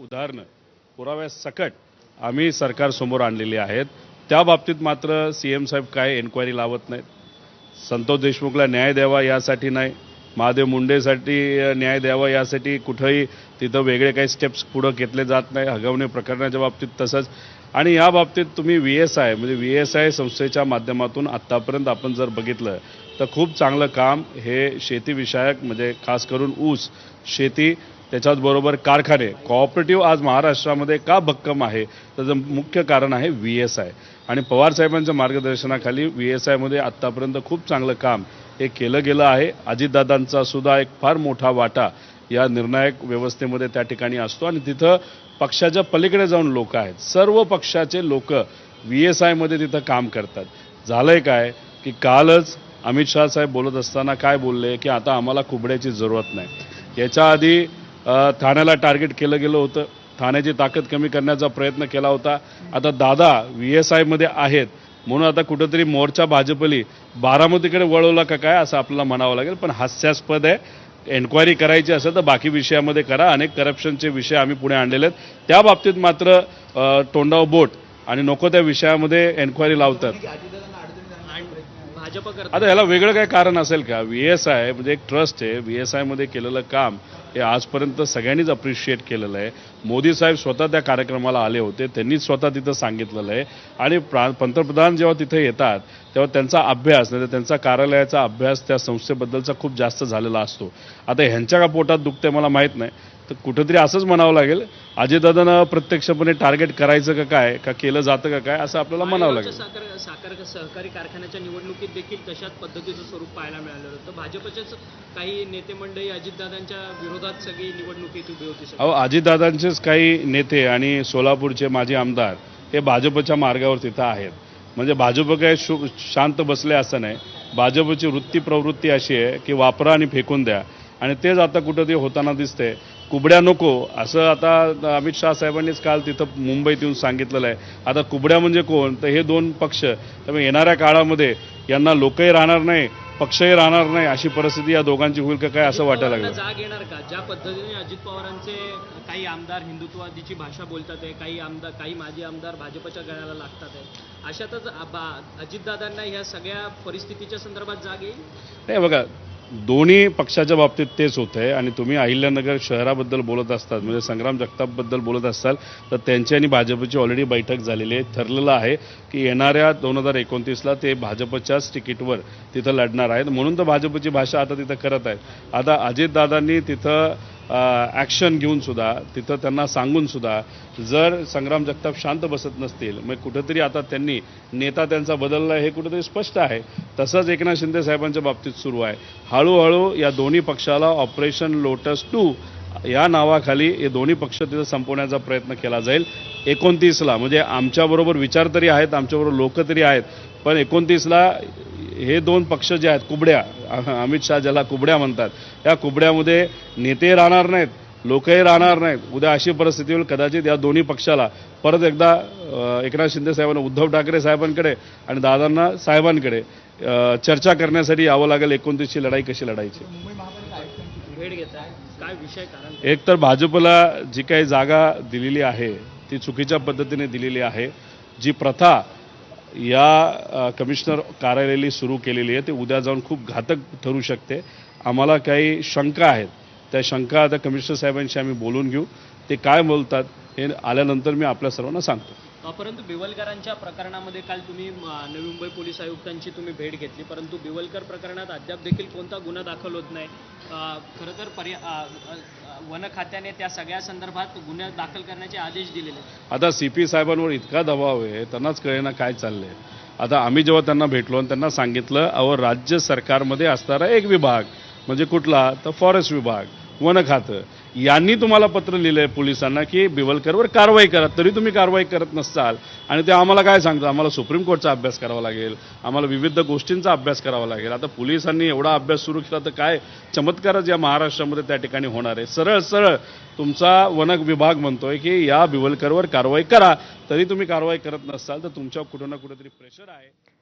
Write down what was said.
उदाहरणं. पुराव्यासकट आम्ही सरकारसमोर आणलेली आहेत. त्या बाबतीत मात्र सी एम साहेब काय एन्क्वायरी लावत नाहीत. संतोष देशमुखला न्याय द्यावा यासाठी नाही. महादेव मुंडेसाठी न्याय द्यावा यासाठी कुठंही तिथं वेगळे काही स्टेप्स पुढं घेतले जात नाही. हगवणे प्रकरणाच्या बाबतीत तसंच. आणि या बाबतीत तुम्ही व्ही एस आय म्हणजे व्ही एस आय संस्थेच्या माध्यमातून आत्तापर्यंत आपण जर बघितलं तर खूप चांगलं काम हे शेतीविषयक म्हणजे खास करून ऊस शेती त्याच्याचबरोबर कारखाने कॉपरेटिव्ह आज महाराष्ट्रामध्ये का भक्कम आहे? त्याचं मुख्य कारण आहे व्ही एस आय आणि पवार साहेबांच्या मार्गदर्शनाखाली व्ही एस आयमध्ये आत्तापर्यंत खूप चांगलं काम हे केलं गेलं आहे. अजितदादांचा सुद्धा एक फार मोठा वाटा या निर्णायक व्यवस्थेमध्ये त्या ठिकाणी असतो. आणि तिथं पक्षाच्या पलीकडे जाऊन लोक आहेत. सर्व पक्षाचे लोक व्ही एस आयमध्ये तिथं काम करतात. झालं आहे काय? की कालच अमित शहा साहेब बोलत असताना काय बोलले? की आता आम्हाला कुबड्याची जरूरत नाही. याच्या आधी ठाण्याला टार्गेट केलं गेलं होतं. ठाण्याची ताकद कमी करण्याचा प्रयत्न केला होता. आता दादा व्ही एस आयमध्ये आहेत. म्हणून आता कुठंतरी मोर्चा भाजपली. बारामतीकडे वळवला का काय असं आपल्याला म्हणावं लागेल. पण हास्यास्पद आहे. एन्क्वायरी करायची असेल तर बाकी विषयामध्ये करा. अनेक करप्शनचे विषय आम्ही पुढे आणलेले आहेत. त्या बाबतीत मात्र तोंडाव बोट आणि नको त्या विषयामध्ये एन्क्वायरी लावतात. आता याला वेगळं काय कारण असेल का? व्ही एस आय म्हणजे एक ट्रस्ट आहे. व्ही एस आयमध्ये केलेलं काम हे आजपर्यंत सगळ्यांनीच अप्रिशिएट केलेलं आहे. मोदी साहेब स्वतः त्या कार्यक्रमाला आले होते. त्यांनीच स्वतः तिथं सांगितलेलं आहे. आणि प्रा पंतप्रधान जेव्हा तिथे येतात तेव्हा त्यांचा अभ्यास नाही तर त्यांचा कार्यालयाचा अभ्यास त्या संस्थेबद्दलचा खूप जास्त झालेला असतो. आता ह्यांच्या का पोटात दुखते मला माहीत नाही. तर कुठंतरी असंच म्हणावं लागेल अजितदादांना प्रत्यक्षपणे टार्गेट करायचं का काय का केलं जातं का काय असं आपल्याला म्हणावं लागेल. साखर साखर सहकारी कारखान्याच्या निवडणुकीत देखील तशाच पद्धतीचं स्वरूप पाहायला मिळालं होतं. भाजपचेच काही नेते मंडळी अजितदादांच्या विरोधात सगळी निवडणुकीत उभी होती. अहो अजितदादांचेच काही नेते आणि सोलापूरचे माजी आमदार हे भाजपच्या मार्गावर तिथं आहेत. म्हणजे भाजप काय शु शांत बसले असं नाही. भाजपची वृत्ती प्रवृत्ती अशी आहे की वापरा आणि फेकून द्या. आणि तेच आता कुठंतरी होताना दिसते कुबड्या नको असं आता अमित शहा साहेबांनीच काल तिथं मुंबईत येऊन सांगितलेलं आहे. आता कुबड्या म्हणजे कोण? तर हे दोन पक्ष त्यामुळे येणाऱ्या काळामध्ये यांना लोकही राहणार नाही पक्षही राहणार नाही अशी परिस्थिती या दोघांची होईल का काय असं वाटायला लागलं. जाग येणार का? ज्या पद्धतीने अजित पवारांचे काही आमदार हिंदुत्ववादीची भाषा बोलतात आहे काही आमदार काही माजी आमदार भाजपच्या गळ्याला लागतात आहे अशातच अजितदादांना ह्या सगळ्या परिस्थितीच्या संदर्भात जाग येईल? नाही बघा दोन्ही पक्षाच्या बाबतीत तेच होत आहे. आणि तुम्ही अहिल्यानगर शहराबद्दल बोलत असतात म्हणजे संग्राम जगतापबद्दल बोलत असाल तर त्यांची आणि भाजपची ऑलरेडी बैठक झालेली आहे. ठरलेलं आहे की येणाऱ्या दोन हजार एकोणतीसला ते भाजपच्याच तिकीटवर तिथं लढणार आहेत. म्हणून तर भाजपची भाषा आता तिथं करत आहेत. आता अजितदादांनी तिथं ॲक्शन घेऊन सुद्धा तिथं त्यांना सांगून सुद्धा जर संग्राम जगताप शांत बसत नसतील मग कुठंतरी आता त्यांनी नेता त्यांचा बदलला हे कुठंतरी स्पष्ट आहे. तसंच एकनाथ शिंदे साहेबांच्या बाबतीत सुरू आहे. हळूहळू या दोन्ही पक्षाला ऑपरेशन लोटस टू या नावाखाली हे दोन्ही पक्ष तिथं संपवण्याचा प्रयत्न केला जाईल. एकोणतीसला म्हणजे आमच्याबरोबर विचार तरी आहेत आमच्याबरोबर लोक तरी आहेत पण एकोणतीसला हे दोन पक्ष जे आहेत कुबड्या अमित शहा ज्याला कुबड्या म्हणतात या कुबड्यामध्ये नेते राहणार नाहीत लोकही राहणार नाहीत. उद्या अशी परिस्थिती होईल कदाचित या दोन्ही पक्षाला परत एकदा एकनाथ शिंदे साहेबांना उद्धव ठाकरे साहेबांकडे आणि दादांना साहेबांकडे चर्चा करण्यासाठी यावं लागेल एकोणतीसची लढाई कशी लढायची. एक तर भाजपला जी काही जागा दिलेली आहे ती चुकीच्या पद्धतीने दिलेली आहे जी प्रथा या कमिशनर कार्यालयाली सुरू केलेली आहे. ते उद्या जाऊन खूप घातक ठरू शकते. आम्हाला काही शंका आहेत. त्या शंका आता कमिशनर साहेबांशी आम्ही बोलून घेऊ. ते काय बोलतात हे आल्यानंतर मी आपल्या सर्वांना सांगतो. परंतु बिवलकरांच्या प्रकरणामध्ये काल तुम्ही नवी मुंबई पोलीस आयुक्तांची तुम्ही भेट घेतली. परंतु बिवलकर प्रकरणात अद्याप देखील कोणता गुन्हा दाखल होत नाही. खरं तर पर्या वन खात्याने त्या सगळ्या संदर्भात गुन्हे दाखल करण्याचे आदेश दिलेले. आता सी पी साहेबांवर इतका दबाव आहे त्यांनाच कळेना काय चाललंय. आता आम्ही जेव्हा त्यांना भेटलो आणि त्यांना सांगितलं अहो राज्य सरकारमध्ये असणारा एक विभाग म्हणजे कुठला? तर फॉरेस्ट विभाग वन खातं. यांनी तुम्हाला पत्र लिहिलंय पोलिसांना की बिवलकरवर कारवाई करा तरी तुम्ही कारवाई करत नसाल. आणि ते आम्हाला काय सांगतं आम्हाला सुप्रीम कोर्टचा अभ्यास करावा लागेल आम्हाला विविध गोष्टींचा अभ्यास करावा लागेल. आता पोलिसांनी एवढा अभ्यास सुरू केला तर काय चमत्कारच या महाराष्ट्रामध्ये त्या ठिकाणी होणार आहे. सरळ सरळ तुमचा वन विभाग म्हणतोय की या बिवलकरवर कारवाई करा तरी तुम्ही कारवाई करत नसाल तर तुमच्या कुठं ना कुठेतरी प्रेशर आहे.